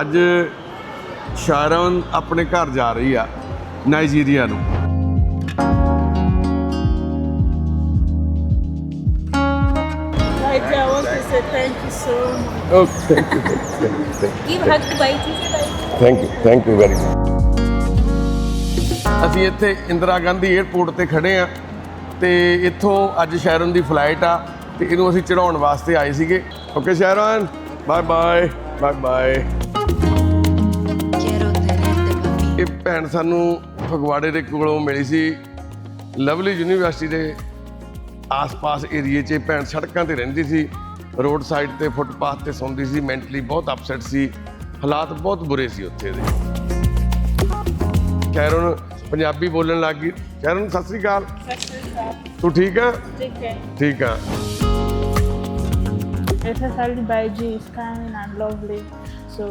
ਅੱਜ ਸ਼ਾਰਨ ਆਪਣੇ ਘਰ ਜਾ ਰਹੀ ਆ ਨਾਈਜੀਰੀਆ ਨੂੰ। I want to say thank you so much. Okay thank you Give hug to Baiti. Thank you thank you very much ਅਸੀਂ ਇੱਥੇ ਇੰਦਰਾ ਗਾਂਧੀ 에ਅਰਪੋਰਟ ਤੇ ਖੜੇ ਆ ਤੇ ਇੱਥੋਂ ਅੱਜ ਸ਼ੈਰਨ ਦੀ ਫਲਾਈਟ ਆ ਤੇ ਇਹਨੂੰ ਅਸੀਂ ਚੜਾਉਣ ਵਾਸਤੇ ਆਏ ਸੀਗੇ। Okay Sharon bye bye bye bye ਇਹ ਭੈਣ ਸਾਨੂੰ ਫਗਵਾੜੇ ਦੇ ਕੋਲੋਂ ਮਿਲੀ ਸੀ ਲਵਲੀ ਯੂਨੀਵਰਸਿਟੀ ਦੇ ਆਸ-ਪਾਸ ਏਰੀਏ 'ਚ। ਇਹ ਭੈਣ ਸੜਕਾਂ ਤੇ ਰਹਿੰਦੀ ਸੀ ਰੋਡ ਸਾਈਡ ਤੇ ਫੁੱਟਪਾਥ ਤੇ ਸੌਂਦੀ ਸੀ। ਮੈਂਟਲੀ ਬਹੁਤ ਅਪਸੈਟ ਸੀ। ਹਾਲਾਤ ਬਹੁਤ ਬੁਰੇ ਸੀ ਉੱਥੇ ਦੇ। ਕੈਰਨ ਪੰਜਾਬੀ ਬੋਲਣ ਲੱਗ ਗਈ। ਕੈਰਨ ਸਤਿ ਸ੍ਰੀ ਅਕਾਲ। ਤੂੰ ਠੀਕ ਆ? Take care. ਠੀਕ ਆ। Especially Baiji is kind and lovely, so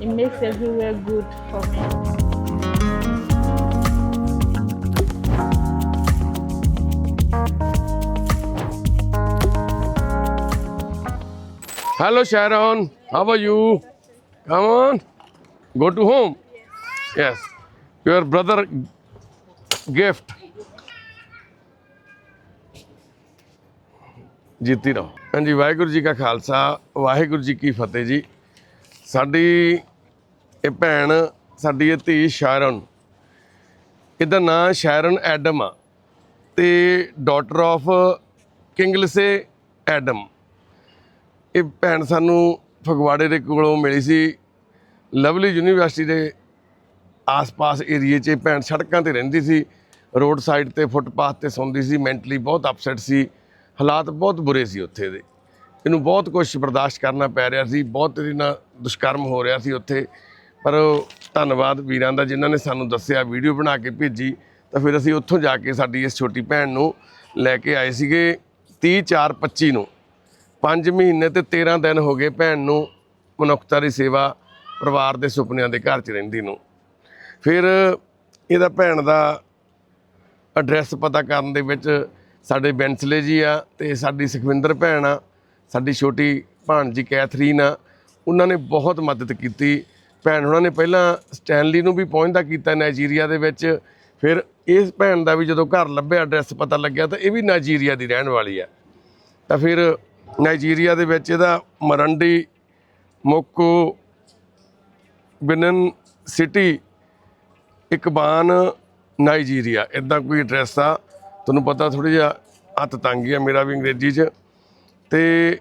it makes everywhere good for me. Hello, Sharon. How are you? Come on. Go to home. Yes. Your brother gift. Jeeti ਰਹੋ ਹਾਂਜੀ ਵਾਹਿਗੁਰੂ ਜੀ ਕਾ ਖਾਲਸਾ ਵਾਹਿਗੁਰੂ ਜੀ ਕੀ ਫਤਿਹ ਜੀ ਸਾਡੀ ਇਹ ਭੈਣ ਸਾਡੀ ਇਹ ਧੀ ਸ਼ਾਇਰਨ ਇਹਦਾ ਨਾਂ ਸ਼ਾਇਰਨ ਐਡਮ ਆ ਤੇ ਡਾਟਰ ਆਫ ਕਿੰਗਲਸੇ ਐਡਮ ਇਹ ਭੈਣ ਸਾਨੂੰ ਫਗਵਾੜੇ ਦੇ ਕੋਲੋਂ ਮਿਲੀ ਸੀ, ਲਵਲੀ ਯੂਨੀਵਰਸਿਟੀ ਦੇ ਆਸ-ਪਾਸ ਏਰੀਏ 'ਚ। ਇਹ ਭੈਣ ਸੜਕਾਂ ਤੇ ਰਹਿੰਦੀ ਸੀ, ਰੋਡ ਸਾਈਡ ਤੇ, ਫੁੱਟਪਾਥ ਤੇ ਸੌਂਦੀ ਸੀ, ਮੈਂਟਲੀ ਬਹੁਤ ਅਪਸੈਟ ਸੀ। ਹਾਲਾਤ ਬਹੁਤ ਬੁਰੇ ਸੀ ਉੱਥੇ ਦੇ। ਇਹਨੂੰ ਬਹੁਤ ਕੁਝ ਬਰਦਾਸ਼ਤ ਕਰਨਾ ਪੈ ਰਿਹਾ ਸੀ, ਬਹੁਤ ਇਹਦੇ ਨਾਲ ਦੁਸ਼ਕਰਮ ਹੋ ਰਿਹਾ ਸੀ ਉੱਥੇ। ਪਰ ਧੰਨਵਾਦ ਵੀਰਾਂ ਦਾ, ਜਿਨ੍ਹਾਂ ਨੇ ਸਾਨੂੰ ਦੱਸਿਆ, ਵੀਡੀਓ ਬਣਾ ਕੇ ਭੇਜੀ। ਤਾਂ ਫਿਰ ਅਸੀਂ ਉੱਥੋਂ ਜਾ ਕੇ ਸਾਡੀ ਇਸ ਛੋਟੀ ਭੈਣ ਨੂੰ ਲੈ ਕੇ ਆਏ ਸੀਗੇ 30 4 25 ਨੂੰ। 5 ਮਹੀਨੇ ਤੇ 13 ਦਿਨ ਹੋ ਗਏ ਭੈਣ ਨੂੰ ਮਨੁੱਖਤਾ ਦੀ ਸੇਵਾ ਪਰਿਵਾਰ ਦੇ ਸੁਪਨਿਆਂ ਦੇ ਘਰ 'ਚ ਰਹਿੰਦੀ ਨੂੰ। ਫਿਰ ਇਹਦਾ ਭੈਣ ਦਾ ਐਡਰੈਸ ਪਤਾ ਕਰਨ ਦੇ ਵਿੱਚ ਸਾਡੇ ਬੈਂਸਲੇ ਜੀ ਆ ਤੇ ਸਾਡੀ ਸੁਖਵਿੰਦਰ ਭੈਣ ਆ, ਸਾਡੀ ਛੋਟੀ ਭਾਣਜੀ ਕੈਥਰੀਨ ਆ, ਉਹਨਾਂ ਨੇ ਬਹੁਤ ਮਦਦ ਕੀਤੀ। ਭੈਣ ਉਹਨਾਂ ਨੇ ਪਹਿਲਾਂ ਸਟੈਨਲੀ ਨੂੰ ਵੀ ਪਹੁੰਚਦਾ ਕੀਤਾ ਨਾਈਜੀਰੀਆ ਦੇ ਵਿੱਚ। ਫਿਰ ਇਸ ਭੈਣ ਦਾ ਵੀ ਜਦੋਂ ਘਰ ਲੱਭਿਆ ਐਡਰੈਸ ਪਤਾ ਲੱਗਿਆ ਤਾਂ ਇਹ ਵੀ ਨਾਈਜੀਰੀਆ ਦੀ ਰਹਿਣ ਵਾਲੀ ਆ। ਤਾਂ ਫਿਰ ਨਾਈਜੀਰੀਆ ਦੇ ਵਿੱਚ ਇਹਦਾ ਮਰੰਡੀ, ਮੋਕੋ, ਬਿਨਨ ਸਿਟੀ, ਇਕਬਾਨ, ਨਾਈਜੀਰੀਆ। ਇਦਾਂ ਕੋਈ ਐਡਰੈਸ ਆ। ਤੁਹਾਨੂੰ ਪਤਾ ਥੋੜੀ ਜਿਹਾ ਹੱਥ ਤੰਗੀ ਆ ਮੇਰਾ ਵੀ ਅੰਗਰੇਜ਼ੀ 'ਚ। ਤੇ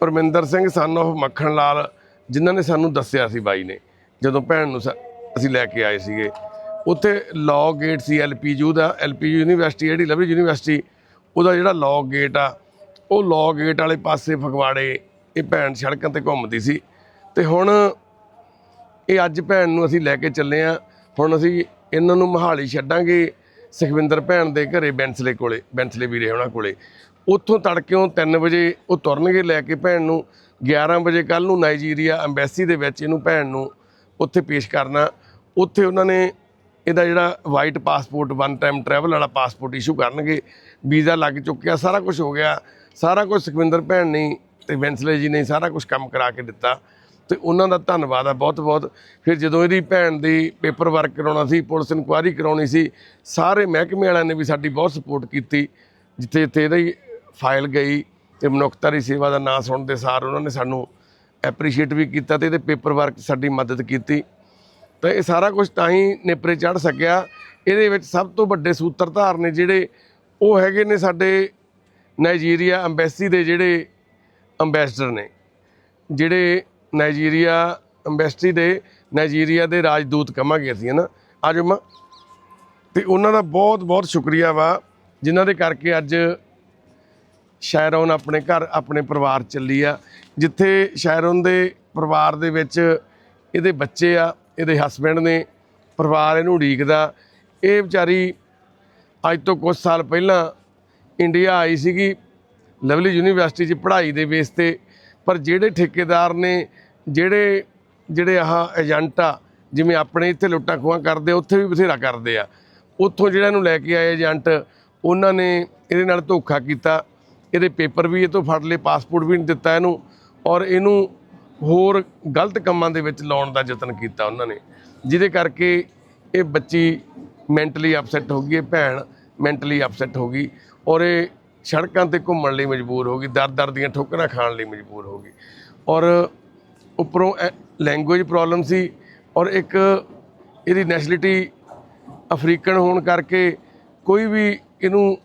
ਪਰਮਿੰਦਰ ਸਿੰਘ ਸਨ of ਮੱਖਣ ਲਾਲ ਜਿਨ੍ਹਾਂ ਨੇ ਸਾਨੂੰ ਦੱਸਿਆ ਸੀ ਬਾਈ ਨੇ, ਜਦੋਂ ਭੈਣ ਨੂੰ ਸ- ਅਸੀਂ ਲੈ ਕੇ ਆਏ ਸੀਗੇ। ਉੱਥੇ ਲਾਅ ਗੇਟ ਸੀ ਐਲਪੀਯੂ ਦਾ ਐਲਪੀਯੂ ਯੂਨੀਵਰਸਿਟੀ, ਜਿਹੜੀ ਲਵਲੀ ਯੂਨੀਵਰਸਿਟੀ, ਉਹਦਾ ਜਿਹੜਾ ਲਾਅ ਗੇਟ ਆ ਉਹ ਲਾਅ ਗੇਟ ਵਾਲੇ ਪਾਸੇ ਫਗਵਾੜੇ, ਇਹ ਭੈਣ ਸੜਕਾਂ ਤੇ ਘੁੰਮਦੀ ਸੀ। ਤੇ ਹੁਣ ਇਹ ਅੱਜ ਭੈਣ ਨੂੰ ਅਸੀਂ ਲੈ ਕੇ ਚੱਲੇ ਆ। ਹੁਣ ਅਸੀਂ ਇਹਨਾਂ ਨੂੰ ਮਹਾਲੀ ਛੱਡਾਂਗੇ ਸੁਖਵਿੰਦਰ ਭੈਣ ਦੇ ਘਰੇ ਬੈਂਸਲੇ ਕੋਲੇ, ਬੈਂਸਲੇ ਵੀਰੇ ਉਹਨਾਂ ਕੋਲੇ। ਉੱਥੋਂ ਤੜਕਿਓਂ 3 ਵਜੇ ਉਹ ਤੁਰਨਗੇ ਲੈ ਕੇ ਭੈਣ ਨੂੰ। 11 ਵਜੇ ਕੱਲ ਨੂੰ ਨਾਈਜੀਰੀਆ ਐਮਬੈਸੀ ਦੇ ਵਿੱਚ ਇਹਨੂੰ ਭੈਣ ਨੂੰ ਉੱਥੇ ਪੇਸ਼ ਕਰਨਾ। ਉੱਥੇ ਉਹਨਾਂ ਨੇ ਇਹਦਾ ਜਿਹੜਾ white passport one time travel ਵਾਲਾ ਪਾਸਪੋਰਟ ਇਸ਼ੂ ਕਰਨਗੇ। ਵੀਜ਼ਾ ਲੱਗ ਚੁੱਕਿਆ, ਸਾਰਾ ਕੁਝ ਹੋ ਗਿਆ। ਸਾਰਾ ਕੁਝ ਸੁਖਵਿੰਦਰ ਭੈਣ ਨੇ ਤੇ ਬੈਂਸਲੇ ਜੀ ਨੇ ਸਾਰਾ ਕੁਝ ਕੰਮ ਕਰਾ ਕੇ ਦਿੱਤਾ ਤੇ ਉਹਨਾਂ ਦਾ ਧੰਨਵਾਦ ਆ ਬਹੁਤ ਬਹੁਤ। ਫਿਰ ਜਦੋਂ ਇਹਦੀ ਭੈਣ ਦੀ ਪੇਪਰ ਵਰਕ ਕਰਾਉਣਾ ਸੀ, ਪੁਲਿਸ ਇਨਕੁਆਇਰੀ ਕਰਾਉਣੀ ਸੀ, ਸਾਰੇ ਮਹਿਕਮੇ ਵਾਲਿਆਂ ਨੇ ਵੀ ਸਾਡੀ ਬਹੁਤ ਸਪੋਰਟ ਕੀਤੀ, ਜਿੱਥੇ ਜਿੱਥੇ ਇਹਦੀ ਫਾਈਲ ਗਈ ਤੇ ਮਨੁੱਖਤਾ ਦੀ ਸੇਵਾ ਦਾ ਨਾਂ ਸੁਣਦੇ ਸਾਰ ਉਹਨਾਂ ਨੇ ਸਾਨੂੰ ਐਪਰੀਸ਼ੀਏਟ ਵੀ ਕੀਤਾ ਤੇ ਇਹਦੇ ਪੇਪਰ ਵਰਕ 'ਚ ਸਾਡੀ ਮਦਦ ਕੀਤੀ। ਤਾਂ ਇਹ ਸਾਰਾ ਕੁਝ ਤਾਂ ਹੀ ਨੇਪਰੇ ਚੜ ਸਕਿਆ। ਇਹਦੇ ਵਿੱਚ ਸਭ ਤੋਂ ਵੱਡੇ ਸੂਤਰਧਾਰ ਨੇ ਜਿਹੜੇ ਉਹ ਹੈਗੇ ਨੇ ਸਾਡੇ ਨਾਈਜੀਰੀਆ ਐਮਬੈਸੀ ਦੇ ਜਿਹੜੇ ਅੰਬੈਸਡਰ ਨੇ, ਜਿਹੜੇ ਨਾਈਜੀਰੀਆ ਐਮਬੈਸੀ ਦੇ ਨਾਈਜੀਰੀਆ ਦੇ ਰਾਜਦੂਤ ਕਹਾਂਗੇ ਅਸੀਂ, ਹਨਾ? ਆਜੋ ਮਾਂ। ਤੇ ਉਹਨਾਂ ਦਾ ਬਹੁਤ ਬਹੁਤ ਸ਼ੁਕਰੀਆ ਵਾ, ਜਿਨ੍ਹਾਂ ਦੇ ਕਰਕੇ ਅੱਜ ਸ਼ਾਇਰੋਨ ਆਪਣੇ ਘਰ, ਆਪਣੇ ਪਰਿਵਾਰ ਚੱਲੀ ਆ। ਜਿੱਥੇ ਸ਼ਾਇਰੋਨ ਦੇ ਪਰਿਵਾਰ ਦੇ ਵਿੱਚ ਇਹਦੇ ਬੱਚੇ ਆ, ਇਹਦੇ ਹਸਬੰਡ ਨੇ, ਪਰਿਵਾਰ ਇਹਨੂੰ ਉਡੀਕਦਾ। ਇਹ ਵਿਚਾਰੀ ਅੱਜ ਤੋਂ ਕੁਝ ਸਾਲ ਪਹਿਲਾਂ ਇੰਡੀਆ ਆਈ ਸੀਗੀ ਲਵਲੀ ਯੂਨੀਵਰਸਿਟੀ 'ਚ ਪੜ੍ਹਾਈ ਦੇ ਬੇਸ ਤੇ ਪਰ ਜਿਹੜੇ ਠੇਕੇਦਾਰ ਨੇ ਜਿਹੜੇ ਜਿਹੜੇ ਆਹ ਏਜੰਟ ਆ ਜਿਵੇਂ ਆਪਣੇ ਇੱਥੇ ਲੁੱਟਾਂ ਖੋਹਾਂ ਕਰਦੇ ਆ, ਉੱਥੇ ਵੀ ਬਥੇਰਾ ਕਰਦੇ ਆ। ਉੱਥੋਂ ਜਿਹੜਾ ਇਹਨੂੰ ਲੈ ਕੇ ਆਏ ਏਜੰਟ ਉਹਨਾਂ ਨੇ ਇਹਦੇ ਨਾਲ ਧੋਖਾ ਕੀਤਾ। ਇਹਦੇ ਪੇਪਰ ਵੀ ਇਹ ਤੋਂ ਫੜ ਲਏ ਪਾਸਪੋਰਟ ਵੀ ਨਹੀਂ ਦਿੱਤਾ ਇਹਨੂੰ ਔਰ ਇਹਨੂੰ ਹੋਰ ਗਲਤ ਕੰਮਾਂ ਦੇ ਵਿੱਚ ਲਾਉਣ ਦਾ ਯਤਨ ਕੀਤਾ ਉਹਨਾਂ ਨੇ। ਜਿਹਦੇ ਕਰਕੇ ਇਹ ਬੱਚੀ ਮੈਂਟਲੀ ਅਪਸੈਟ ਹੋ ਗਈ ਇਹ ਭੈਣ ਮੈਂਟਲੀ ਅਪਸੈਟ ਹੋ ਗਈ। ਔਰ ਇਹ ਸੜਕਾਂ ਤੇ ਘੁੰਮਣ ਲਈ ਮਜਬੂਰ ਹੋ ਗਈ ਦਰ ਦਰ ਦੀਆਂ ਠੋਕਰਾਂ ਖਾਣ ਲਈ ਮਜਬੂਰ ਹੋ ਗਈ। ਔਰ ਉੱਪਰੋਂ ਲੈਂਗੁਏਜ ਪ੍ਰੋਬਲਮ ਸੀ ਔਰ ਇੱਕ ਇਹਦੀ ਨੈਸ਼ਨਲਿਟੀ ਅਫਰੀਕਨ ਹੋਣ ਕਰਕੇ ਕੋਈ ਵੀ ਇਹਨੂੰ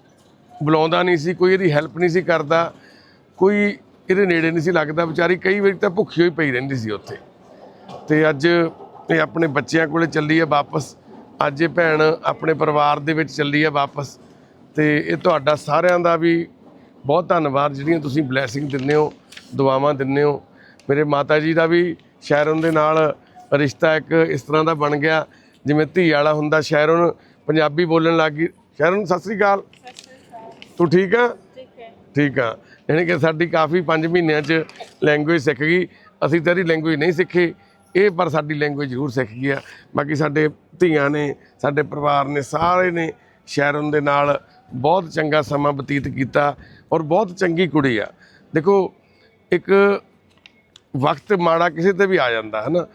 ਬੁਲਾਉਂਦਾ ਨਹੀਂ ਸੀ, ਕੋਈ ਇਹਦੀ ਹੈਲਪ ਨਹੀਂ ਸੀ ਕਰਦਾ, ਕੋਈ ਇਹਦੇ ਨੇੜੇ ਨਹੀਂ ਸੀ ਲੱਗਦਾ। ਵਿਚਾਰੀ ਕਈ ਵਾਰੀ ਤਾਂ ਭੁੱਖੀ ਹੋਈ ਪਈ ਰਹਿੰਦੀ ਸੀ ਉੱਥੇ। ਤੇ ਅੱਜ ਇਹ ਆਪਣੇ ਬੱਚਿਆਂ ਕੋਲੇ ਚੱਲੀ ਆ ਵਾਪਸ, ਅੱਜ ਇਹ ਭੈਣ ਆਪਣੇ ਪਰਿਵਾਰ ਦੇ ਵਿੱਚ ਚੱਲੀ ਆ ਵਾਪਸ। ਤੇ ਇਹ ਤੁਹਾਡਾ ਸਾਰਿਆਂ ਦਾ ਵੀ ਬਹੁਤ ਧੰਨਵਾਦ, ਜਿਹੜੀਆਂ ਤੁਸੀਂ ਬਲੇਸਿੰਗ ਦਿੰਦੇ ਹੋ, ਦੁਆਵਾਂ ਦਿੰਦੇ ਹੋ। ਮੇਰੇ ਮਾਤਾ ਜੀ ਦਾ ਵੀ ਸ਼ਾਇਰਨ ਦੇ ਨਾਲ ਰਿਸ਼ਤਾ ਇੱਕ ਇਸ ਤਰ੍ਹਾਂ ਦਾ ਬਣ ਗਿਆ, ਜਿਵੇਂ ਧੀ ਵਾਲਾ ਹੁੰਦਾ ਸ਼ਾਇਰਨ ਪੰਜਾਬੀ ਬੋਲਣ ਲੱਗ ਗਈ। ਸ਼ਾਇਰਨ ਸਤਿ ਸ੍ਰੀ ਅਕਾਲ। ਤੂੰ ਠੀਕ ਆ? ਠੀਕ ਆ। ਯਾਨੀ ਕਿ ਸਾਡੀ ਕਾਫੀ 5 ਮਹੀਨਿਆਂ 'ਚ ਲੈਂਗੁਏਜ ਸਿੱਖ ਗਈ। ਅਸੀਂ ਤੇਰੀ ਲੈਂਗੁਏਜ ਨਹੀਂ ਸਿੱਖੀ, ਇਹ ਪਰ ਸਾਡੀ ਲੈਂਗੁਏਜ ਜ਼ਰੂਰ ਸਿੱਖ ਗਈ ਆ। ਬਾਕੀ ਸਾਡੇ ਧੀਆਂ ਨੇ, ਸਾਡੇ ਪਰਿਵਾਰ ਨੇ, ਸਾਰੇ ਨੇ ਸ਼ਾਇਰਨ ਦੇ ਨਾਲ ਬਹੁਤ ਚੰਗਾ ਸਮਾਂ ਬਤੀਤ ਕੀਤਾ ਔਰ ਬਹੁਤ ਚੰਗੀ ਕੁੜੀ ਆ। ਦੇਖੋ, ਇੱਕ ਵਕਤ ਮਾੜਾ ਕਿਸੇ ਤੇ ਵੀ ਆ ਜਾਂਦਾ ਹੈ ਨਾ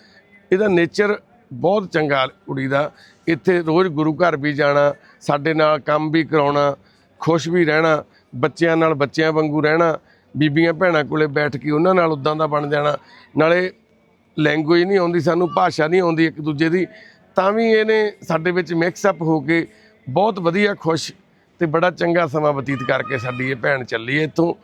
ਇਹਦਾ ਨੇਚਰ ਬਹੁਤ ਚੰਗਾ ਕੁੜੀ ਦਾ। ਇੱਥੇ ਰੋਜ਼ ਗੁਰੂ ਘਰ ਵੀ ਜਾਣਾ, ਸਾਡੇ ਨਾਲ ਕੰਮ ਵੀ ਕਰਾਉਣਾ, ਖੁਸ਼ ਵੀ ਰਹਿਣਾ, ਬੱਚਿਆਂ ਨਾਲ ਬੱਚਿਆਂ ਵਾਂਗੂ ਰਹਿਣਾ, ਬੀਬੀਆਂ ਭੈਣਾਂ ਕੋਲੇ ਬੈਠ ਕੇ ਉਹਨਾਂ ਨਾਲ ਉਦਾਂ ਦਾ ਬਣ ਜਾਣਾ। ਨਾਲੇ ਲੈਂਗੁਏਜ ਨਹੀਂ ਆਉਂਦੀ, ਸਾਨੂੰ ਭਾਸ਼ਾ ਨਹੀਂ ਆਉਂਦੀ ਇੱਕ ਦੂਜੇ ਦੀ, ਤਾਂ ਵੀ ਇਹਨੇ ਸਾਡੇ ਵਿੱਚ ਮਿਕਸ ਅਪ ਹੋ ਕੇ ਬਹੁਤ ਵਧੀਆ ਖੁਸ਼ ਤੇ ਬੜਾ ਚੰਗਾ ਸਮਾਂ ਬਤੀਤ ਕਰਕੇ ਸਾਡੀ ਇਹ ਭੈਣ ਚੱਲੀ ਹੈ ਇੱਥੋਂ।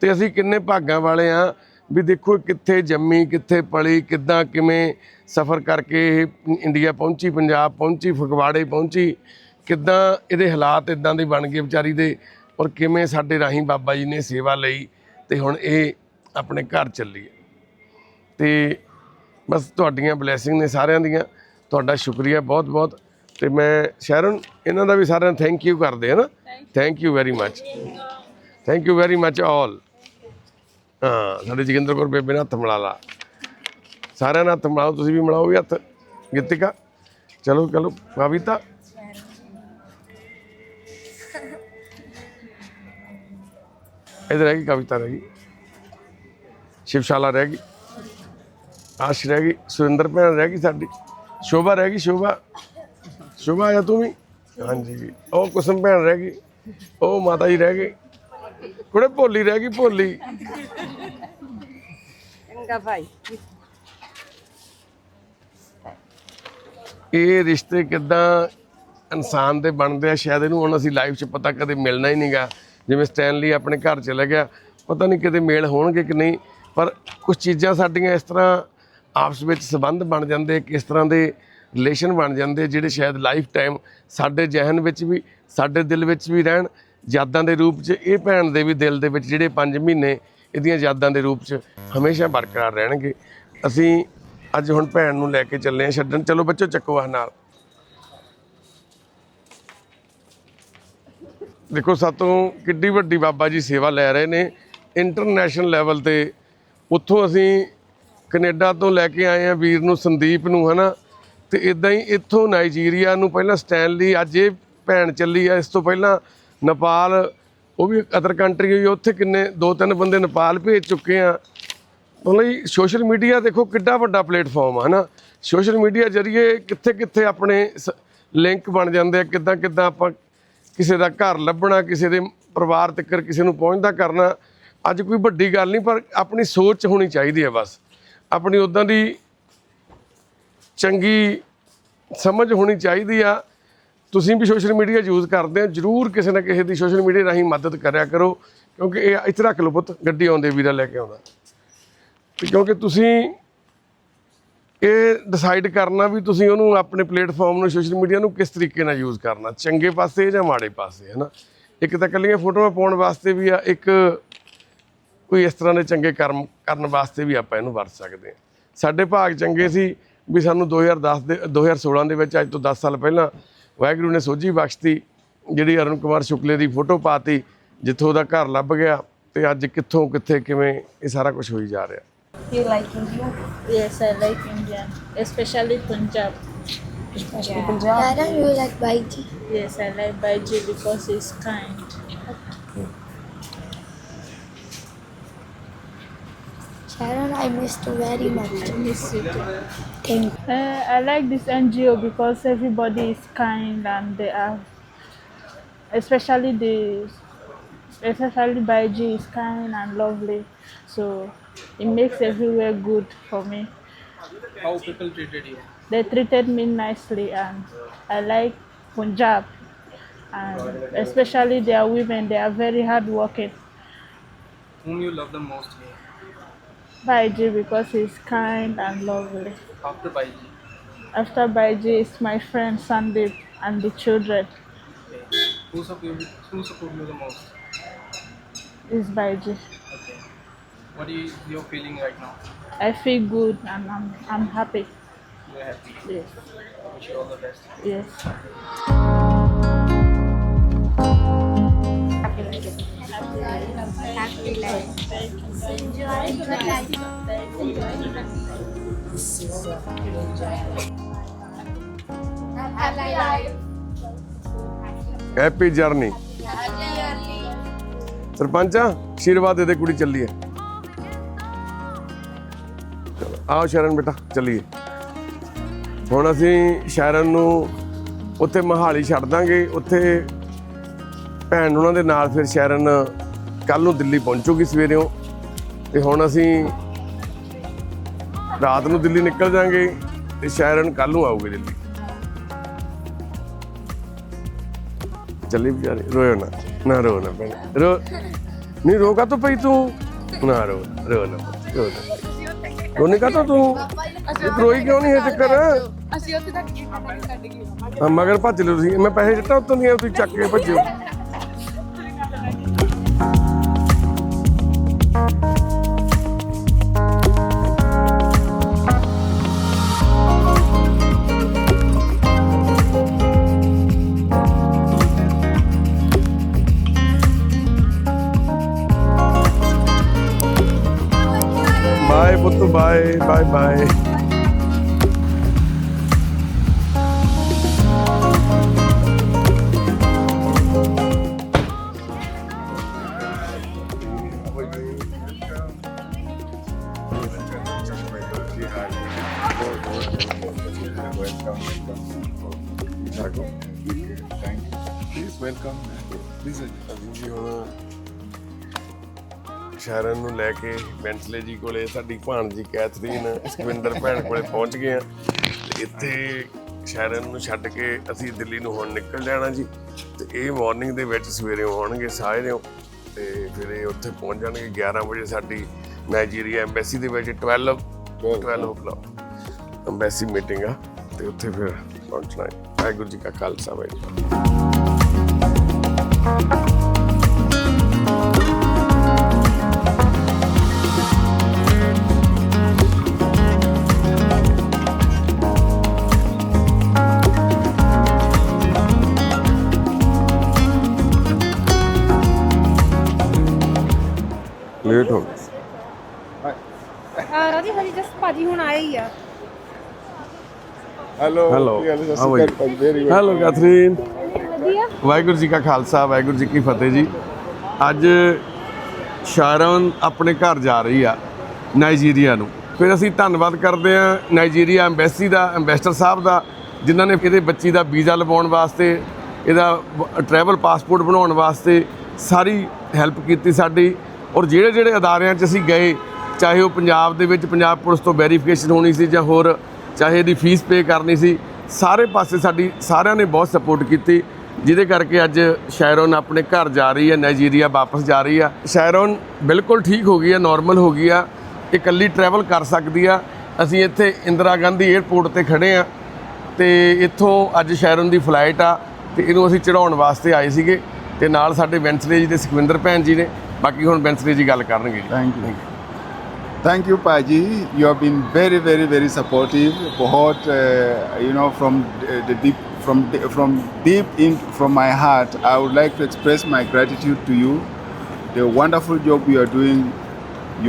ਤੇ ਅਸੀਂ ਕਿੰਨੇ ਭਾਗਾਂ ਵਾਲੇ ਆ ਵੀ ਦੇਖੋ ਕਿੱਥੇ ਜੰਮੀ, ਕਿੱਥੇ ਪਲੀ, ਕਿੱਦਾਂ, ਕਿਵੇਂ ਸਫ਼ਰ ਕਰਕੇ ਇਹ ਇੰਡੀਆ ਪਹੁੰਚੀ, ਪੰਜਾਬ ਪਹੁੰਚੀ, ਫਗਵਾੜੇ ਪਹੁੰਚੀ, ਕਿੱਦਾਂ ਇਹਦੇ ਹਾਲਾਤ ਇਦਾਂ ਦੇ ਬਣ ਗਏ ਵਿਚਾਰੀ ਦੇ ਔਰ ਕਿਵੇਂ ਸਾਡੇ ਰਾਹੀਂ ਬਾਬਾ ਜੀ ਨੇ ਸੇਵਾ ਲਈ ਤੇ ਹੁਣ ਇਹ ਆਪਣੇ ਘਰ ਚੱਲੀ ਹੈ। ਤੇ ਬਸ ਤੁਹਾਡੀਆਂ ਬਲੇਸਿੰਗ ਨੇ ਸਾਰਿਆਂ ਦੀਆਂ। ਤੁਹਾਡਾ ਸ਼ੁਕਰੀਆ ਬਹੁਤ ਬਹੁਤ ਤੇ ਮੈਂ ਸ਼ਰਨ, ਇਹਨਾਂ ਦਾ ਵੀ ਸਾਰਿਆਂ ਨੂੰ ਥੈਂਕ ਯੂ ਕਰਦੇ ਹਾਂ ਨਾ। Thank you very much thank you very much all ਹਾਂ, ਸਾਡੇ ਜੋਗਿੰਦਰ ਕੌਰ ਬੇਬੇ ਨਾਲ ਹੱਥ ਮਿਲਾ ਲਾ। ਸਾਰਿਆਂ ਨਾਲ ਹੱਥ ਮਿਲਾਓ, ਤੁਸੀਂ ਵੀ ਮਿਲਾਓ ਵੀ ਹੱਥ। ਗਿੱਤਿਕਾ ਚਲੋ ਚਲੋ ਕਵਿਤਾ ਇਧਰ ਰਹਿ ਗਈ, ਕਵਿਤਾ ਰਹਿ ਗਈ। ਸ਼ਿਵਸ਼ਾਲਾ ਰਹਿ ਗਈ। ਆਸ਼ ਰਹਿ ਗਈ। ਸੁਰਿੰਦਰ ਭੈਣ ਰਹਿ ਗਈ ਸਾਡੀ। ਸ਼ੋਭਾ ਰਹਿ ਗਈ, ਸ਼ੋਭਾ। ਸ਼ੋਭਾ ਆ ਤੂੰ ਵੀ। ਹਾਂਜੀ। ਉਹ ਕੁਸਮ ਭੈਣ ਰਹਿ ਗਈ। ਉਹ ਮਾਤਾ ਜੀ ਰਹਿ ਗਏ। ਕੁੜੇ ਭੋਲੀ ਰਹਿ ਗਈ ਭੋਲੀ। ਚੰਗਾ ਭਾਈ। ਇਹ ਰਿਸ਼ਤੇ ਕਿਦਾਂ ਇਨਸਾਨ ਦੇ ਬਣਦੇ ਆ? ਸ਼ਾਇਦ ਇਹਨੂੰ ਹੁਣ ਅਸੀਂ ਲਾਈਫ 'ਚ ਪਤਾ ਕਦੇ ਮਿਲਣਾ ਹੀ ਨਹੀਂਗਾ ਜਿਵੇਂ ਸਟੈਨਲੀ ਆਪਣੇ ਘਰ ਚਲਾ ਗਿਆ। ਪਤਾ ਨਹੀਂ ਕਿਤੇ ਮੇਲ ਹੋਣਗੇ ਕਿ ਨਹੀਂ। ਪਰ ਕੁਝ ਚੀਜ਼ਾਂ ਸਾਡੀਆਂ ਇਸ ਤਰ੍ਹਾਂ ਆਪਸ ਵਿੱਚ ਸੰਬੰਧ ਬਣ ਜਾਂਦੇ ਕਿਸ ਤਰ੍ਹਾਂ ਦੇ ਰਿਲੇਸ਼ਨ ਬਣ ਜਾਂਦੇ, ਜਿਹੜੇ ਸ਼ਾਇਦ ਲਾਈਫ ਟਾਈਮ ਸਾਡੇ ਜ਼ਿਹਨ ਵਿੱਚ ਵੀ, ਸਾਡੇ ਦਿਲ ਵਿੱਚ ਵੀ ਰਹਿਣ, ਯਾਦਾਂ ਦੇ ਰੂਪ 'ਚ, ਇਹ ਭੈਣ ਦੇ ਵੀ ਦਿਲ ਦੇ ਵਿੱਚ ਜਿਹੜੇ 5 ਮਹੀਨੇ ਇਹਦੀਆਂ ਯਾਦਾਂ ਦੇ ਰੂਪ 'ਚ ਹਮੇਸ਼ਾ ਬਰਕਰਾਰ ਰਹਿਣਗੇ। ਅਸੀਂ ਅੱਜ ਹੁਣ ਭੈਣ ਨੂੰ ਲੈ ਕੇ ਚੱਲੇ ਆ ਛੱਡਣ। ਚਲੋ ਬੱਚੋ, ਚੱਕੋ ਆ ਨਾਲ। ਦੇਖੋ, ਸਾਤੋਂ ਕਿੱਡੀ ਵੱਡੀ ਬਾਬਾ ਜੀ ਸੇਵਾ ਲੈ ਰਹੇ ਨੇ। ਇੰਟਰਨੈਸ਼ਨਲ ਲੈਵਲ ਤੇ ਉੱਥੋਂ ਅਸੀਂ ਕੈਨੇਡਾ ਤੋਂ ਲੈ ਕੇ ਆਏ ਆ ਵੀਰ ਨੂੰ, ਸੰਦੀਪ ਨੂੰ, ਹਨਾ? ਤੇ ਇਦਾਂ ਹੀ ਇੱਥੋਂ ਨਾਈਜੀਰੀਆ ਨੂੰ ਪਹਿਲਾਂ ਸਟੈਨਲੀ ਅੱਜ ਇਹ ਭੈਣ ਚੱਲੀ ਆ, ਇਸ ਤੋਂ ਪਹਿਲਾਂ ਨੇਪਾਲ, ਉਹ ਵੀ ਅਦਰ ਕੰਟਰੀ ਹੋਈ ਉੱਥੇ ਕਿੰਨੇ ਦੋ ਤਿੰਨ ਬੰਦੇ ਨੇਪਾਲ ਭੇਜ ਚੁੱਕੇ ਆ। ਮਤਲਬ ਸੋਸ਼ਲ ਮੀਡੀਆ ਦੇਖੋ ਕਿੱਡਾ ਵੱਡਾ ਪਲੇਟਫਾਰਮ ਆ, ਹਨਾ? ਸੋਸ਼ਲ ਮੀਡੀਆ ਜਰੀਏ ਕਿੱਥੇ ਕਿੱਥੇ ਆਪਣੇ ਲਿੰਕ ਬਣ ਜਾਂਦੇ ਆ ਕਿੱਦਾਂ ਕਿੱਦਾਂ ਆਪਾਂ ਕਿਸੇ ਦਾ ਘਰ ਲੱਭਣਾ, ਕਿਸੇ ਦੇ ਪਰਿਵਾਰ ਤੱਕ ਕਿਸੇ ਨੂੰ ਪਹੁੰਚਦਾ ਕਰਨਾ। ਅੱਜ ਕੋਈ ਵੱਡੀ ਗੱਲ ਨਹੀਂ, ਪਰ ਆਪਣੀ ਸੋਚ ਹੋਣੀ ਚਾਹੀਦੀ ਹੈ ਬਸ। ਆਪਣੀ ਉਦਾਂ ਦੀ ਚੰਗੀ ਸਮਝ ਹੋਣੀ ਚਾਹੀਦੀ ਆ। ਤੁਸੀਂ ਵੀ ਸੋਸ਼ਲ ਮੀਡੀਆ ਯੂਜ਼ ਕਰਦੇ ਹੋ ਜਰੂਰ ਕਿਸੇ ਨਾ ਕਿਸੇ ਦੀ ਸੋਸ਼ਲ ਮੀਡੀਆ ਰਾਹੀਂ ਮਦਦ ਕਰਿਆ ਕਰੋ। ਕਿਉਂਕਿ ਇਹ ਇੱਥੇ ਰੱਖ ਲਓ ਪੁੱਤ, ਗੱਡੀ ਆਉਂਦੇ, ਵੀਰਾ ਲੈ ਕੇ ਆਉਂਦਾ। ਤੇ ਕਿਉਂਕਿ ਤੁਸੀਂ ਇਹ ਡਿਸਾਈਡ ਕਰਨਾ ਵੀ ਤੁਸੀਂ ਉਹਨੂੰ ਆਪਣੇ ਪਲੇਟਫਾਰਮ ਨੂੰ, ਸੋਸ਼ਲ ਮੀਡੀਆ ਨੂੰ ਕਿਸ ਤਰੀਕੇ ਨਾਲ ਯੂਜ਼ ਕਰਨਾ। ਚੰਗੇ ਪਾਸੇ ਜਾਂ ਮਾੜੇ ਪਾਸੇ ਹੈ ਨਾ ਇੱਕ ਤਾਂ ਕੱਲੀਆਂ ਫੋਟੋਆਂ ਪਾਉਣ ਵਾਸਤੇ ਵੀ ਆ, ਇੱਕ ਕੋਈ ਇਸ ਤਰ੍ਹਾਂ ਦੇ ਚੰਗੇ ਕਰਮ ਕਰਨ ਵਾਸਤੇ ਵੀ ਆਪਾਂ ਇਹਨੂੰ ਵਰਤ ਸਕਦੇ ਹਾਂ ਸਾਡੇ ਭਾਗ ਚੰਗੇ ਸੀ। ਵੀ ਸਾਨੂੰ 2010 ਦੇ 2016 ਦੇ ਵਿੱਚ ਅੱਜ ਤੋਂ 10 ਸਾਲ ਪਹਿਲਾਂ ਵਾਹਿਗੁਰੂ ਨੇ ਸੋਝੀ ਬਖਸ਼ਤੀ ਜਿਹੜੀ ਅਰੁਣ ਕੁਮਾਰ ਸ਼ੁਕਲੇ ਦੀ ਫੋਟੋ ਪਾਤੀ ਜਿੱਥੋਂ ਉਹਦਾ ਘਰ ਲੱਭ ਗਿਆ ਤੇ ਅੱਜ ਕਿੱਥੋਂ ਕਿੱਥੇ ਕਿਵੇਂ ਇਹ ਸਾਰਾ ਕੁਝ ਹੋਈ ਜਾ ਰਿਹਾ You like India? Yes, I like Indian, especially Punjab. Especially Punjab? Dada, you like Baiji? Yes, I like Baiji because he's kind. Sharon, I missed you very much. Miss you too. Thank you. Uh, I like this NGO because everybody is kind and they are, especially the, especially Baiji is kind and lovely. So it makes everywhere good for me. How people treated you? They treated me nicely and I like Punjab. And especially their women, they are very hardworking. Whom you love the most here? Baiji because he's kind and lovely. After Baiji. After Baiji is my friend Sandeep and the children Okay. Who support you, who support you the most? is Baiji. Okay. What is your feeling right now? I feel good and I'm, I'm happy. You're happy. Yes, Wish you all the best. yes. Happy journey ਸਰਪੰਚਾ, ਆਸ਼ੀਰਵਾਦ ਦੇ ਦੇ ਕੁੜੀ ਚੱਲੀਏ। ਚਲੋ ਆਓ ਸ਼ਰਨ ਬੇਟਾ, ਚੱਲੀਏ। ਹੁਣ ਅਸੀਂ ਸ਼ਰਨ ਨੂੰ ਉੱਥੇ ਮਹਾਲੀ ਛੱਡ ਦਾਂਗੇ। ਉੱਥੇ ਭੈਣ ਉਹਨਾਂ ਦੇ ਨਾਲ ਫਿਰ ਸ਼ਰਨ ਕੱਲ ਨੂੰ ਦਿੱਲੀ ਪਹੁੰਚੂਗੀ ਸਵੇਰੇੋਂ। ਤੇ ਹੁਣ ਅਸੀਂ ਰਾਤ ਨੂੰ ਦਿੱਲੀ ਨਿਕਲ ਜਾਾਂਗੇ। ਤੇ ਸ਼ਰਨ ਕੱਲ ਨੂੰ ਆਊਗੀ ਦਿੱਲੀ। ਚੱਲੀ ਵਿਚਾਰੀ ਰੋਇਓ ਨਾ ਨਾ ਰੋ ਨਾ ਭੈਣ। ਰੋ ਨਹੀਂ ਰੋਗਾ ਤਾਂ ਪਈ ਤੂੰ? ਨਾ ਰੋ ਰੋ ਨਾ ਰੋ ਨਾ ਰੋਣੇ ਕਾ ਤੂੰ? ਇਹ ਰੋਈ ਕਿਉਂ ਨਹੀਂ ਹੈ ਚੱਕਰ? ਅਸੀਂ ਉੱਥੇ ਤੱਕ ਕੀ ਕੱਢ ਗਏ। ਮਗਰ ਭੱਜ ਲਿਓ ਤੁਸੀਂ ਮੈਂ ਪੈਸੇ ਦਿੱਤਾ ਉਤੋਂ ਦੀਆਂ ਤੁਸੀਂ ਚੱਕ ਕੇ ਭੱਜਿਓ। ਬਾਏ ਪੁੱਤ ਬਾਏ ਕੇ ਬੈਂਸਲੇ ਜੀ ਕੋਲੇ ਸਾਡੀ ਭਾਣਜੀ ਕੈਥਰੀਨ, ਸੁਖਵਿੰਦਰ ਭੈਣ ਕੋਲੇ ਪਹੁੰਚ ਗਏ ਆ। ਇੱਥੇ ਸ਼ਰਨ ਨੂੰ ਛੱਡ ਕੇ ਅਸੀਂ ਦਿੱਲੀ ਨੂੰ ਹੁਣ ਨਿਕਲ ਜਾਣਾ ਜੀ। ਤੇ ਇਹ ਮਾਰਨਿੰਗ ਦੇ ਵਿੱਚ ਸਵੇਰੇ ਆਉਣਗੇ ਸਾਰਿਆਂ ਤੇ ਫਿਰ ਇਹ ਉੱਥੇ ਪਹੁੰਚ ਜਾਣਗੇ 11 ਵਜੇ ਸਾਡੀ ਨਾਈਜੀਰੀਆ ਐਮਬੈਸੀ ਦੇ ਵਿੱਚ 12 12 o'clock ਐਮਬੈਸੀ ਮੀਟਿੰਗ ਆ। ਤੇ ਉੱਥੇ ਫਿਰ ਪਹੁੰਚਣਾ ਹੈ। ਵਾਹਿਗੁਰੂ ਜੀ ਕਾ ਖਾਲਸਾ, ਵਾਹਿਗੁਰੂ ਲੇਟ ਹੋ ਗਏ ਰਾਜੀ ਹਰੀ ਜਸ ਭਾਜੀ ਹੁਣ ਆਏ ਹੀ ਆ? Super- Very well. Hello Catherine ਵਧੀਆ। ਵਾਹਿਗੁਰੂ ਜੀ ਕਾ ਖਾਲਸਾ ਵਾਹਿਗੁਰੂ ਜੀ ਕੀ ਫਤਿਹ ਜੀ। ਅੱਜ ਸ਼ਾਰਨ ਆਪਣੇ ਘਰ ਜਾ ਰਹੀ ਆ ਨਾਈਜੀਰੀਆ ਨੂੰ। ਫਿਰ ਅਸੀਂ ਧੰਨਵਾਦ ਕਰਦੇ ਆ ਨਾਈਜੀਰੀਆ ਐਮਬੈਸੀ ਦਾ ਐਮਬੈਸਡਰ ਸਾਹਿਬ ਦਾ ਜਿਨ੍ਹਾਂ ਨੇ ਇਹਦੇ ਬੱਚੀ ਦਾ ਵੀਜ਼ਾ ਲਵਾਉਣ ਵਾਸਤੇ ਇਹਦਾ ਟਰੈਵਲ ਪਾਸਪੋਰਟ ਬਣਾਉਣ ਵਾਸਤੇ ਸਾਰੀ ਹੈਲਪ ਕੀਤੀ ਸਾਡੀ। ਔਰ ਜਿਹੜੇ ਜਿਹੜੇ ਅਦਾਰਿਆਂ 'ਚ ਅਸੀਂ ਗਏ, ਚਾਹੇ ਉਹ ਪੰਜਾਬ ਦੇ ਵਿੱਚ ਪੰਜਾਬ ਪੁਲਿਸ ਤੋਂ ਵੈਰੀਫਿਕੇਸ਼ਨ ਹੋਣੀ ਸੀ ਜਾਂ ਹੋਰ, ਚਾਹੇ ਇਹਦੀ ਫੀਸ ਪੇ ਕਰਨੀ ਸੀ, ਸਾਰੇ ਪਾਸੇ ਸਾਡੀ, ਸਾਰਿਆਂ ਨੇ ਬਹੁਤ ਸਪੋਰਟ ਕੀਤੀ, ਜਿਹਦੇ ਕਰਕੇ ਅੱਜ ਸ਼ਾਇਰੋਨ ਆਪਣੇ ਘਰ ਜਾ ਰਹੀ ਹੈ ਨਾਈਜੀਰੀਆ ਵਾਪਸ ਜਾ ਰਹੀ ਆ। ਸ਼ਾਇਰੋਨ ਬਿਲਕੁਲ ਠੀਕ ਹੋ ਗਈ ਹੈ ਨਾਰਮਲ ਹੋ ਗਈ ਆ, ਇਹ ਇਕੱਲੀ ਟਰੈਵਲ ਕਰ ਸਕਦੀ ਆ। ਅਸੀਂ ਇੱਥੇ ਇੰਦਰਾ ਗਾਂਧੀ 에ਅਰਪੋਰਟ ਤੇ ਖੜੇ ਆ, ਤੇ ਇੱਥੋਂ ਅੱਜ ਸ਼ੈਰੋਨ ਦੀ ਫਲਾਈਟ ਆ, ਤੇ ਇਹਨੂੰ ਅਸੀਂ ਚੜਾਉਣ ਵਾਸਤੇ ਆਏ ਸੀਗੇ, ਤੇ ਨਾਲ ਸਾਡੇ ਬੈਂਸਲੇ ਜੀ ਤੇ ਸੁਖਵਿੰਦਰ ਭੈਣ ਜੀ ਨੇ ਬਾਕੀ ਹੁਣ ਬੈਂਸਲੇ ਜੀ ਗੱਲ ਕਰਨਗੇ ਜੀ Thank you. Thank you, Paji. You have been very, very, very supportive. Bahut, uh, you know, from the the deep, from the- from deep in from my heart, I would like to express my gratitude to you. The wonderful job you are doing.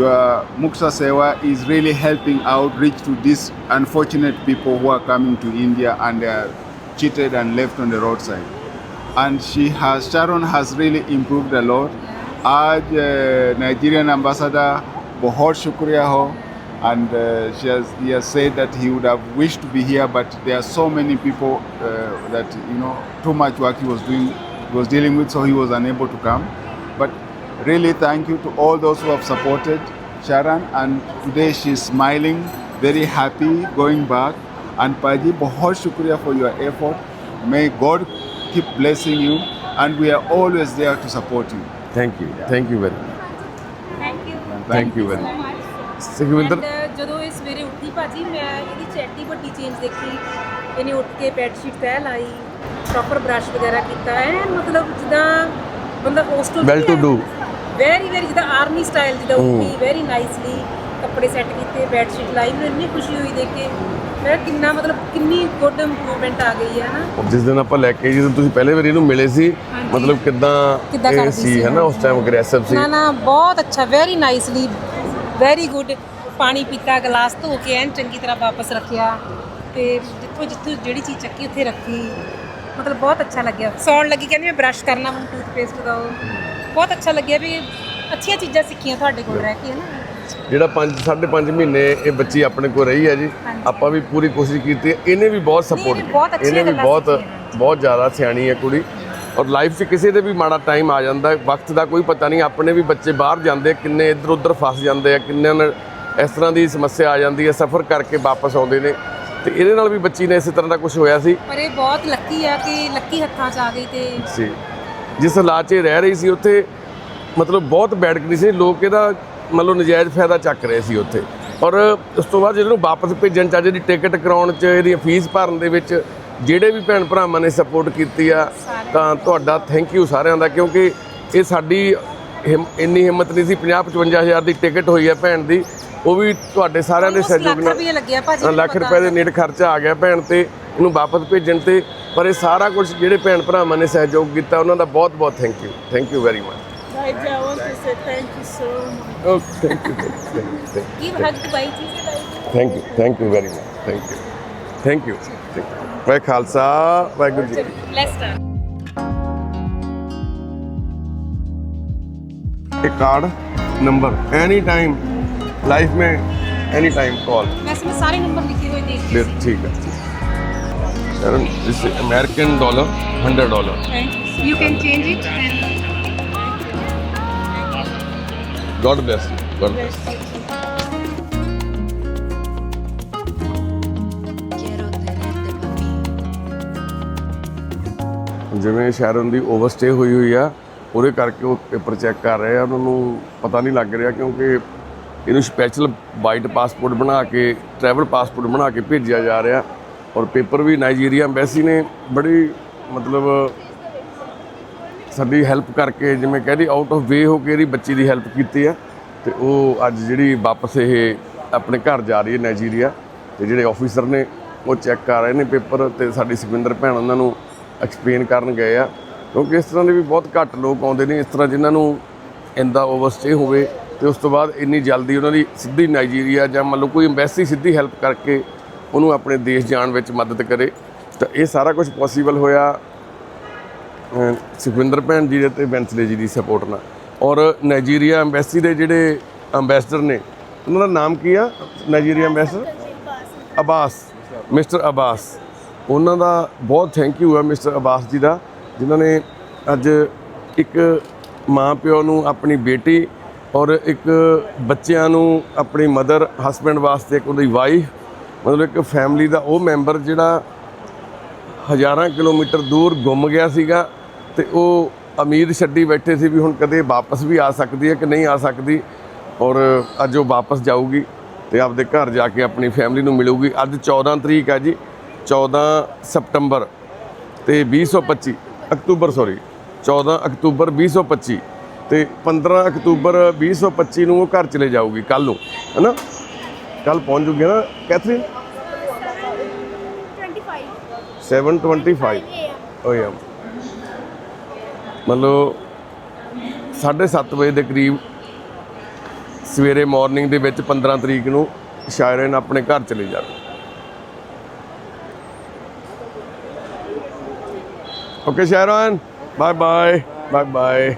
Your Muksa Sewa is really helping out reach to these unfortunate people who are coming to India and they are cheated and left on the roadside. and she has Sharon has really improved a lot. आज uh, Nigerian ambassador बहुत शुक्रिया हो and uh, she has, he has said that he would have wished to be here but there are so many people uh, that you know too much work he was doing he was dealing with so he was unable to come but really thank you to all those who have supported Sharon and today she's smiling very happy going back and Paji बहुत शुक्रिया for your effort may God keep blessing you and we are always there to support you Thank you thank you very thank you thank you very Sukhwinder ਜਦੋਂ ਇਹ ਸਵੇਰੇ ਉੱਠੀ ਭਾਜੀ ਮੈਂ ਇਹਦੀ ਚ ਐਡੀ ਵੱਡੀ ਚੇਂਜ ਦੇਖੀ। ਇਹਨੇ ਉੱਠ ਕੇ ਬੈੱਡ ਸ਼ੀਟ ਤਹਿ ਲਾਈ ਪ੍ਰੋਪਰ ਬ੍ਰਸ਼ ਵਗੈਰਾ ਕੀਤਾ। ਐ ਮਤਲਬ ਜਿੱਦਾਂ ਬੰਦਾ hostel well to do very very ਜਿੱਦਾਂ ਆਰਮੀ ਸਟਾਈਲ ਜਿੱਦਾਂ ਉੱਠੀ ਵੈਰੀ ਨਾਈਸਲੀ ਕੱਪੜੇ ਸੈੱਟ ਕੀਤੇ ਬੈੱਡ ਸ਼ੀਟ ਲਾਈ। ਮੈਨੂੰ ਇੰਨੀ ਖੁਸ਼ੀ ਹੋਈ ਦੇਖ ਕੇ। ਮੈਂ ਕਿਹਾ ਕਿੰਨਾ ਮਤਲਬ ਕਿੰਨੀ ਗੁੱਡ ਇੰਪਰੂਵਮੈਂਟ ਆ ਗਈ ਹੈ ਨਾ? ਜਿਸ ਦਿਨ ਆਪਾਂ ਲੈ ਕੇ ਜਦੋਂ ਤੁਸੀਂ ਪਹਿਲੇ ਵਾਰੀ ਇਹਨੂੰ ਮਿਲੇ ਸੀ ਹਾਂਜੀ। ਮਤਲਬ ਕਿਦਾਂ ਕਿੱਦਾਂ ਇਹ ਕਰਦੀ ਸੀ ਸੀ, ਹੈ ਨਾ ਉਸ ਟਾਈਮ ਅਗਰੈਸਿਵ ਸੀ। ਨਾ ਨਾ ਬਹੁਤ ਅੱਛਾ ਵੈਰੀ ਨਾਈਸਲੀ ਵੈਰੀ ਗੁੱਡ ਪਾਣੀ ਪੀਤਾ ਗਲਾਸ ਧੋ ਕੇ ਐਨ ਚੰਗੀ ਤਰ੍ਹਾਂ ਵਾਪਸ ਰੱਖਿਆ ਤੇ ਜਿੱਥੋਂ ਜਿੱਥੋਂ ਜਿਹੜੀ ਚੀਜ਼ ਚੱਕੀ ਉੱਥੇ ਰੱਖੀ। ਮਤਲਬ ਬਹੁਤ ਅੱਛਾ ਲੱਗਿਆ। ਸੌਣ ਲੱਗੀ ਕਹਿੰਦੀ ਮੈਂ ਬ੍ਰਸ਼ ਕਰਨਾ ਮੈਨੂੰ ਟੂਥਪੇਸਟ ਦਿਓ ਬਹੁਤ ਅੱਛਾ ਲੱਗਿਆ ਵੀ ਅੱਛੀਆਂ ਚੀਜ਼ਾਂ ਸਿੱਖੀਆਂ ਤੁਹਾਡੇ ਕੋਲ ਰਹਿ ਕੇ ਹੈ ਨਾ ਜਿਹੜਾ 5 5.5 ਮਹੀਨੇ ਇਹ ਬੱਚੀ ਆਪਣੇ ਕੋਲ ਰਹੀ ਹੈ ਜੀ। ਆਪਾਂ ਵੀ ਪੂਰੀ ਕੋਸ਼ਿਸ਼ ਕੀਤੀ ਹੈ। ਇਹਨੇ ਵੀ ਬਹੁਤ ਸਪੋਰਟ ਇਹਨੇ ਵੀ ਬਹੁਤ। ਬਹੁਤ ਜ਼ਿਆਦਾ ਸਿਆਣੀ ਹੈ ਕੁੜੀ। ਔਰ ਲਾਈਫ 'ਚ ਕਿਸੇ ਦੇ ਵੀ ਮਾੜਾ ਟਾਈਮ ਆ ਜਾਂਦਾ। ਵਕਤ ਦਾ ਕੋਈ ਪਤਾ ਨਹੀਂ ਆਪਣੇ ਵੀ ਬੱਚੇ ਬਾਹਰ ਜਾਂਦੇ ਕਿੰਨੇ ਇੱਧਰ ਉੱਧਰ ਫਸ ਜਾਂਦੇ ਆ ਕਿੰਨਿਆਂ ਨਾਲ ਇਸ ਤਰ੍ਹਾਂ ਦੀ ਸਮੱਸਿਆ ਆ ਜਾਂਦੀ ਹੈ ਸਫ਼ਰ ਕਰਕੇ ਵਾਪਸ ਆਉਂਦੇ ਨੇ। ਤੇ ਇਹਦੇ ਨਾਲ ਵੀ ਬੱਚੀ ਨੇ ਇਸੇ ਤਰ੍ਹਾਂ ਦਾ ਕੁਝ ਹੋਇਆ ਸੀ। ਪਰ ਇਹ ਬਹੁਤ ਲੱਕੀ ਆ ਕਿ ਲੱਕੀ ਹੱਥਾਂ 'ਚ ਆ ਗਈ ਤੇ ਸੀ ਜਿਸ ਹਾਲਾਤ 'ਚ ਰਹਿ ਰਹੀ ਸੀ ਉੱਥੇ ਮਤਲਬ ਬਹੁਤ ਬੈਡ ਕੰਡੀਸ਼ਨ ਸੀ। ਲੋਕ ਇਹਦਾ ਮਤਲਬ ਨਜਾਇਜ਼ ਫਾਇਦਾ ਚੱਕ ਰਹੇ ਸੀ ਉੱਥੇ ਔਰ ਉਸ ਤੋਂ ਬਾਅਦ ਜਿਹਨੂੰ ਵਾਪਸ ਭੇਜਣ ਚ ਇਹਦੀ ਟਿਕਟ ਕਰਾਉਣ ਚ ਇਹਦੀ ਫੀਸ ਭਰਨ ਦੇ ਵਿੱਚ ਜਿਹੜੇ ਵੀ ਭੈਣ ਭਰਾਵਾਂ ਨੇ ਸਪੋਰਟ ਕੀਤੀ ਆ ਤਾਂ ਤੁਹਾਡਾ ਥੈਂਕ ਯੂ ਸਾਰਿਆਂ ਦਾ ਕਿਉਂਕਿ ਇਹ ਸਾਡੀ ਇੰਨੀ ਹਿੰਮਤ ਨਹੀਂ ਸੀ 50 55 ਹਜ਼ਾਰ ਦੀ ਟਿਕਟ ਹੋਈ ਹੈ ਭੈਣ ਦੀ ਉਹ ਵੀ ਤੁਹਾਡੇ ਸਾਰਿਆਂ ਦੇ ਸਹਿਯੋਗ ਨਾਲ ਲੱਖ। ਰੁਪਏ ਦੇ ਨੇੜੇ ਖਰਚਾ ਆ ਗਿਆ ਭੈਣ ਤੇ ਇਹਨੂੰ ਵਾਪਸ ਭੇਜਣ ਤੇ ਪਰ ਇਹ ਸਾਰਾ ਕੁਝ ਜਿਹੜੇ ਭੈਣ ਭਰਾਵਾਂ ਨੇ ਸਹਿਯੋਗ ਕੀਤਾ ਉਹਨਾਂ ਦਾ ਬਹੁਤ ਬਹੁਤ thank you thank you very much Baiji, I want to say thank you so much. Okay thank you Give hug to Baiji. Thank you thank you very much thank you thank you ਵਾਹਿ Khalsa Waheguru ji Ki Blessed her. फतेह। ये card number any time life में any time call ਵੈਸੇ ਮੈਂ ਸਾਰੇ number ਲਿਖੇ ਹੋਏ ਦੇਖ फिर ठीक है Sharan this American dollar hundred dollar You can change it and God God bless you. God bless ਜਿਵੇਂ ਸ਼ਹਿਰਨ ਦੀ ਓਵਰਸਟੇ ਹੋਈ ਹੋਈ ਆ, ਉਹਦੇ ਕਰਕੇ ਉਹ ਪੇਪਰ ਚੈੱਕ ਕਰ ਰਹੇ ਆ, ਉਹਨਾਂ ਨੂੰ ਪਤਾ ਨਹੀਂ ਲੱਗ ਰਿਹਾ ਕਿਉਂਕਿ ਇਹਨੂੰ ਸਪੈਸ਼ਲ ਵਾਈਟ ਪਾਸਪੋਰਟ ਬਣਾ ਕੇ ਟਰੈਵਲ ਪਾਸਪੋਰਟ ਬਣਾ ਕੇ ਭੇਜਿਆ ਜਾ ਰਿਹਾ ਔਰ ਪੇਪਰ ਵੀ ਨਾਈਜੀਰੀਆ ਐਮਬੈਸੀ ਨੇ, ਬੜੀ ਮਤਲਬ ਸਾਡੀ ਹੈਲਪ ਕਰਕੇ ਜਿਵੇਂ ਕਹਿੰਦੀ ਆਊਟ ਆਫ ਵੇ ਹੋ ਕੇ ਇਹਦੀ ਬੱਚੀ ਦੀ ਹੈਲਪ ਕੀਤੀ ਆ। ਤੇ ਉਹ ਅੱਜ ਜਿਹੜੀ ਵਾਪਸ ਇਹ ਆਪਣੇ ਘਰ ਜਾ ਰਹੀ ਹੈ ਨਾਈਜੀਰੀਆ ਤੇ ਜਿਹੜੇ ਆਫੀਸਰ ਨੇ, ਉਹ ਚੈੱਕ ਕਰ ਰਹੇ ਨੇ ਪੇਪਰ ਤੇ ਸਾਡੀ ਸੁਖਵਿੰਦਰ ਭੈਣ ਉਹਨਾਂ ਨੂੰ ਐਕਸਪਲੇਨ ਕਰਨ ਗਏ ਆ। ਕਿਉਂਕਿ ਇਸ ਤਰ੍ਹਾਂ ਦੇ ਵੀ ਬਹੁਤ ਘੱਟ ਲੋਕ ਆਉਂਦੇ ਨੇ, ਇਸ ਤਰ੍ਹਾਂ ਜਿਨ੍ਹਾਂ ਨੂੰ ਇੰਦਾ ਓਵਰਸਟੇ ਹੋਵੇ। ਤੇ ਉਸ ਤੋਂ ਬਾਅਦ ਇੰਨੀ ਜਲਦੀ ਉਹਨਾਂ ਦੀ ਸਿੱਧੀ ਨਾਈਜੀਰੀਆ ਜਾਂ ਮੰਨ ਲਓ ਕੋਈ ਐਮਬੈਸੀ ਸਿੱਧੀ ਹੈਲਪ ਕਰਕੇ ਉਹਨੂੰ ਆਪਣੇ ਦੇਸ਼ ਜਾਣ ਵਿੱਚ ਮਦਦ ਕਰੇ। ਤਾਂ ਇਹ ਸਾਰਾ ਕੁਝ ਪੋਸੀਬਲ ਹੋਇਆ। ਸੁਖਵਿੰਦਰ ਭੈਣ ਜੀ ਦੇ ਤੇ ਬੈਂਸਲੇ ਜੀ ਦੀ ਸਪੋਰਟ ਨਾਲ। ਔਰ ਨਾਈਜੀਰੀਆ ਐਮਬੈਸੀ ਦੇ ਜਿਹੜੇ ਅੰਬੈਸਡਰ ਨੇ ਉਹਨਾਂ ਦਾ ਨਾਮ ਕੀ ਆ? Nigeria ambassador Abbas mister Abbas ਉਹਨਾਂ ਦਾ ਬਹੁਤ ਥੈਂਕ ਯੂ ਹੈ ਮਿਸਟਰ ਅਬਾਸ ਜੀ ਦਾ ਜਿਨ੍ਹਾਂ ਨੇ ਅੱਜ ਇੱਕ ਮਾਂ ਪਿਓ ਨੂੰ ਆਪਣੀ ਬੇਟੀ ਔਰ ਇੱਕ ਬੱਚਿਆਂ ਨੂੰ ਆਪਣੀ ਮਦਰ ਹਸਬੈਂਡ ਵਾਸਤੇ ਇੱਕ ਉਹਦੀ ਵਾਈਫ ਮਤਲਬ ਇੱਕ ਫੈਮਿਲੀ ਦਾ ਉਹ ਮੈਂਬਰ ਜਿਹੜਾ ਹਜ਼ਾਰਾਂ ਕਿਲੋਮੀਟਰ ਦੂਰ ਗੁੰਮ ਗਿਆ ਸੀਗਾ। ਤੇ ਉਹ ਉਮੀਦ ਛੱਡੀ ਬੈਠੇ ਸੀ ਵੀ ਹੁਣ ਕਦੇ ਵਾਪਸ ਵੀ ਆ ਸਕਦੀ ਹੈ ਕਿ ਨਹੀਂ ਆ ਸਕਦੀ ਔਰ ਅੱਜ ਉਹ ਵਾਪਸ ਜਾਊਗੀ ਤੇ ਆਪਦੇ ਘਰ ਜਾ ਕੇ ਆਪਣੀ ਫੈਮਿਲੀ ਨੂੰ ਮਿਲੂਗੀ। ਅੱਜ 14 ਤਰੀਕ ਹੈ ਜੀ 14 ਸਪਟੰਬਰ ਤੇ 2025 ਅਕਤੂਬਰ ਸੌਰੀ 14 ਅਕਤੂਬਰ 2025 ਤੇ 15 ਅਕਤੂਬਰ 2025 ਨੂੰ ਉਹ ਘਰ ਚਲੇ ਜਾਊਗੀ ਕੱਲ ਨੂੰ ਹੈਨਾ? ਕੱਲ ਪਹੁੰਚ ਜੂਗੀ ਨਾ ਕੈਥਰੀਨ? 725 ਓ ਯਾ ਮਤਲਬ 7:30 ਵਜੇ ਦੇ ਕਰੀਬ ਸਵੇਰੇ ਮਾਰਨਿੰਗ ਦੇ ਵਿੱਚ 15 ਤਰੀਕ ਨੂੰ ਸ਼ਾਇਰਨ ਆਪਣੇ ਘਰ ਚਲੇ ਜਾਵੇ। Okay Sharon bye bye bye bye